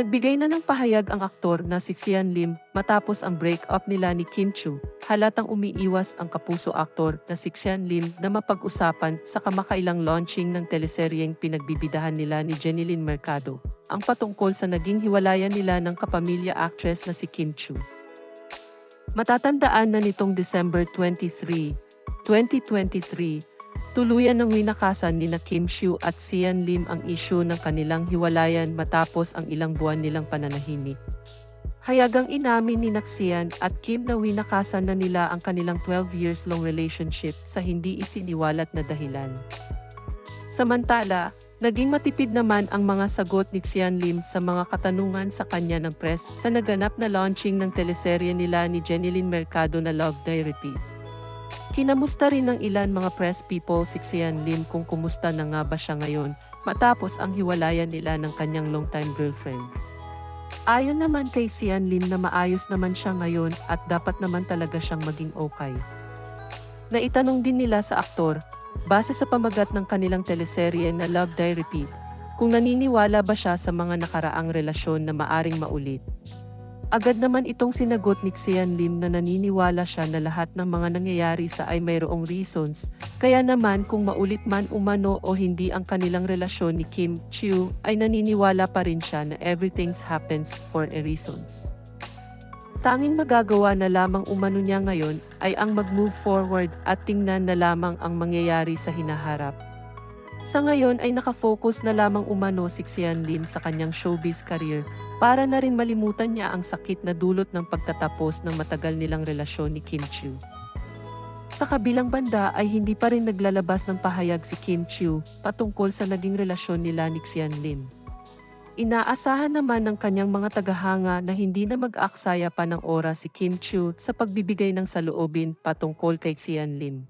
Nagbigay na ng pahayag ang aktor na si Xian Lim matapos ang break-up nila ni Kim Chu. Halatang umiiwas ang kapuso aktor na si Xian Lim na mapag-usapan sa kamakailang launching ng teleseryeng pinagbibidahan nila ni Jenilyn Mercado. Ang patungkol sa naging hiwalayan nila ng kapamilya actress na si Kim Chu. Matatandaan na nitong December 23, 2023, Tuluyan ng winakasan ni na Kim Chiu at Sian Lim ang isyu ng kanilang hiwalayan matapos ang ilang buwan nilang pananahimik. Hayagang inamin ni Naxian at Kim na winakasan na nila ang kanilang 12 years long relationship sa hindi isiniwalat na dahilan. Samantala, naging matipid naman ang mga sagot ni Xian Lim sa mga katanungan sa kanya ng press sa naganap na launching ng teleserye nila ni Jenilyn Mercado na Love Therapy. Kinamusta rin ng ilan mga press people si Xian Lim kung kumusta na nga ba siya ngayon matapos ang hiwalayan nila ng kanyang longtime girlfriend. Ayon naman kay Xian Lim na maayos naman siya ngayon at dapat naman talaga siyang maging okay. Naitanong din nila sa aktor, base sa pamagat ng kanilang teleserye na Love Therapy, kung naniniwala ba siya sa mga nakaraang relasyon na maaring maulit. Agad naman itong sinagot ni Xian Lim na naniniwala siya na lahat ng mga nangyayari sa ay mayroong reasons, kaya naman kung maulit man umano o hindi ang kanilang relasyon ni Kim Chiu ay naniniwala pa rin siya na everything happens for a reasons. Tanging magagawa na lamang umano niya ngayon ay ang mag-move forward at tingnan na lamang ang mangyayari sa hinaharap. Sa ngayon ay nakafocus na lamang umano si Xian Lim sa kanyang showbiz career para na rin malimutan niya ang sakit na dulot ng pagtatapos ng matagal nilang relasyon ni Kim Chiu. Sa kabilang banda ay hindi pa rin naglalabas ng pahayag si Kim Chiu patungkol sa naging relasyon nila ni Xian Lim. Inaasahan naman ng kanyang mga tagahanga na hindi na mag-aaksaya pa ng oras si Kim Chiu sa pagbibigay ng saloobin patungkol kay Xian Lim.